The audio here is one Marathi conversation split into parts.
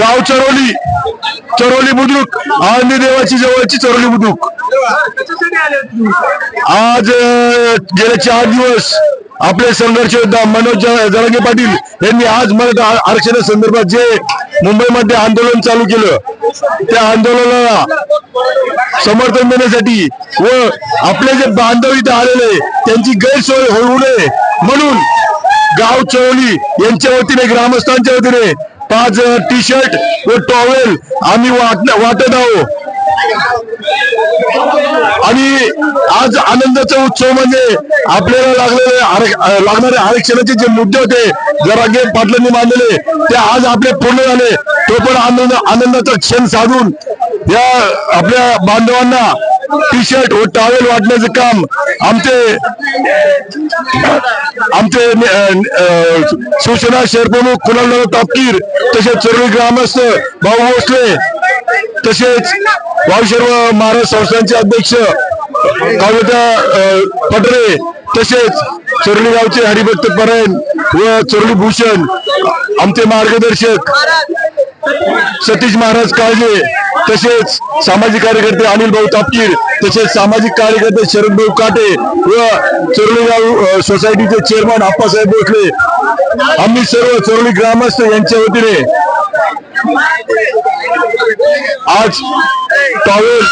गाव चरोली. चरोली बुद्रुक. आळंदी देवाची जवळची चरोली बुद्रुक. आज गेले चार दिवस आपले संघर्ष योद्धा मनोज ज- जरांगे पाटील यांनी आज मराठा आरक्षणा संदर्भात जे मुंबईमध्ये आंदोलन चालू केलं त्या आंदोलनाला समर्थन देण्यासाठी व आपले जे बांधव इथे आलेले त्यांची गैरसोय होऊ नये म्हणून गाव चवली यांच्या वतीने ग्रामस्थांच्या वतीने पाच टी शर्ट व टॉवेल आम्ही वाटत आहोत आणि आज आनंदाचा उत्सव म्हणजे आपल्याला लागलेले लागणारे आरक्षणाचे जे मुद्दे होते जरांगे पाटलांनी मांडलेले ते आज आपले पूर्ण झाले. तो पण आनंद आनंदाचा क्षण साधून या आपल्या बांधवांना टी शर्ट व टॉवेल वाटण्याचं काम आमचे आमचे शिवसेना शहर प्रमुख कुणाल तापकीर तसेच चरळी ग्रामस्थ भाऊ भोसले तसेच वावशर्व महाराज संस्थांचे अध्यक्ष काव्यता पटरे तसेच चरली गावचे हरिभक्त परायण व चरळी भूषण आमचे मार्गदर्शक सतीश महाराज काळजे तसेच सामाजिक कार्यकर्ते अनिल भाऊ तापकीर तसेच सामाजिक कार्यकर्ते शरद भाऊ काटे व चोरलीगाव सोसायटीचे चेअरमन आप्पासाहेब भोसले आम्ही सर्व चोरली ग्रामस्थ यांच्या वतीने आज टॉवेल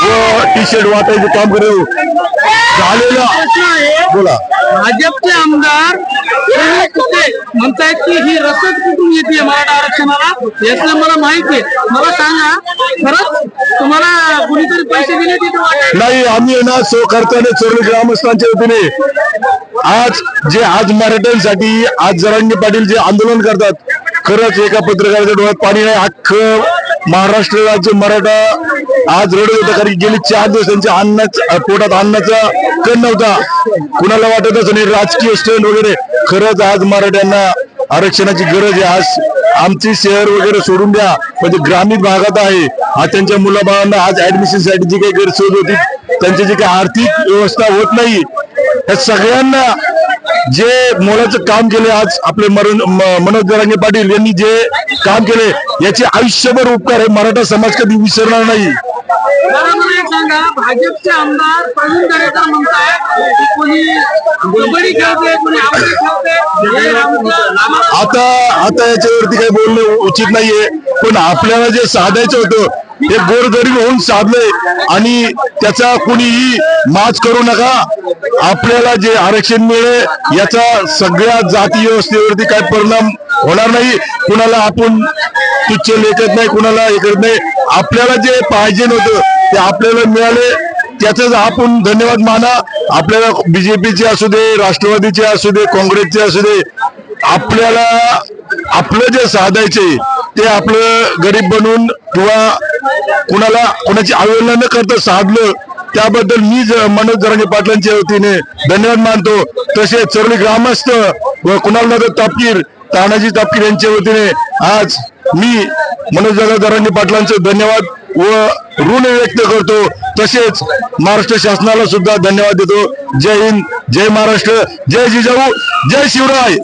व टी शर्ट वाटायचे काम करू झालेलं बोला. भाजपचे आमदार म्हणतायत की ही रसद कुठून येते? मराठा मला? यातलं मला माहिती आहे. मला सांगा. खरंच तुम्हाला कुणीतरी पैसे दिले तिथे वाटायला? नाही आम्ही आहे ना सो खर्चाने चोरली ग्रामस्थांच्या वतीने आज जे आज मराठ्यांसाठी आज जरांगे पाटील जे आंदोलन करतात खरंच एका पत्रकाराच्या डोळ्यात पाणी नाही. अख्खं महाराष्ट्र राज्य मराठा आज रडत होता कारण की गेली चार दिवस त्यांच्या अन्नाच पोटात अन्नाचा कण नव्हता. कुणाला वाटत असं नाही राजकीय स्टँड वगैरे. खरंच आज मराठ्यांना आरक्षणाची गरज आहे. आज आमची शहर वगैरे सोडून द्या. म्हणजे ग्रामीण भागात आहे. आज त्यांच्या मुलाबाळांना आज ऍडमिशनसाठी जी काही गैरसोय होती त्यांची जी काही आर्थिक व्यवस्था होत नाही या सगळ्यांना जे मोलाचं काम केले आज आपले मरण मनोज दरांगे पाटील यांनी जे काम केले याचे आयुष्यभर उपकार हे मराठा समाज कधी विसरणार नाही. मला मला एक सांगा भाजपचे आमदार प्रवीण दरेकर म्हणतायत कोणी कबड्डी खेळते कोणी आवडी खेळते आता आता याच्यावरती काही बोलणं उचित नाहीये. पण आपल्याला जे साधायचं होतं हे गोरगरीब होऊन साधलंय. आणि त्याचा कुणीही माच करू नका. आपल्याला जे आरक्षण मिळेल याचा सगळ्या जाती व्यवस्थेवरती काय परिणाम होणार नाही. कुणाला आपण तुच्छ लेखत नाही कुणाला हे करत नाही. आपल्याला जे पाहिजे नव्हतं ते आपल्याला मिळाले. त्याच आपण धन्यवाद माना. आपल्याला बीजेपीचे असू दे राष्ट्रवादीचे असू दे काँग्रेसचे असू दे आपल्याला आपलं जे साधायचे ते आपलं गरीब बनून किंवा कुणाला कुणाची अवहेलना न करता साधलं त्याबद्दल मी मनोज जरांगे पाटलांच्या वतीने धन्यवाद मानतो. तसेच चरली ग्रामस्थ व कुणाल दादा तापकीर तानाजी तापकीर यांच्या वतीने आज मी मनोज दादा पाटलांचे धन्यवाद व ऋण व्यक्त करतो. तसेच महाराष्ट्र शासनाला सुद्धा धन्यवाद देतो. जय हिंद जय महाराष्ट्र जय जिजाऊ जय शिवराय.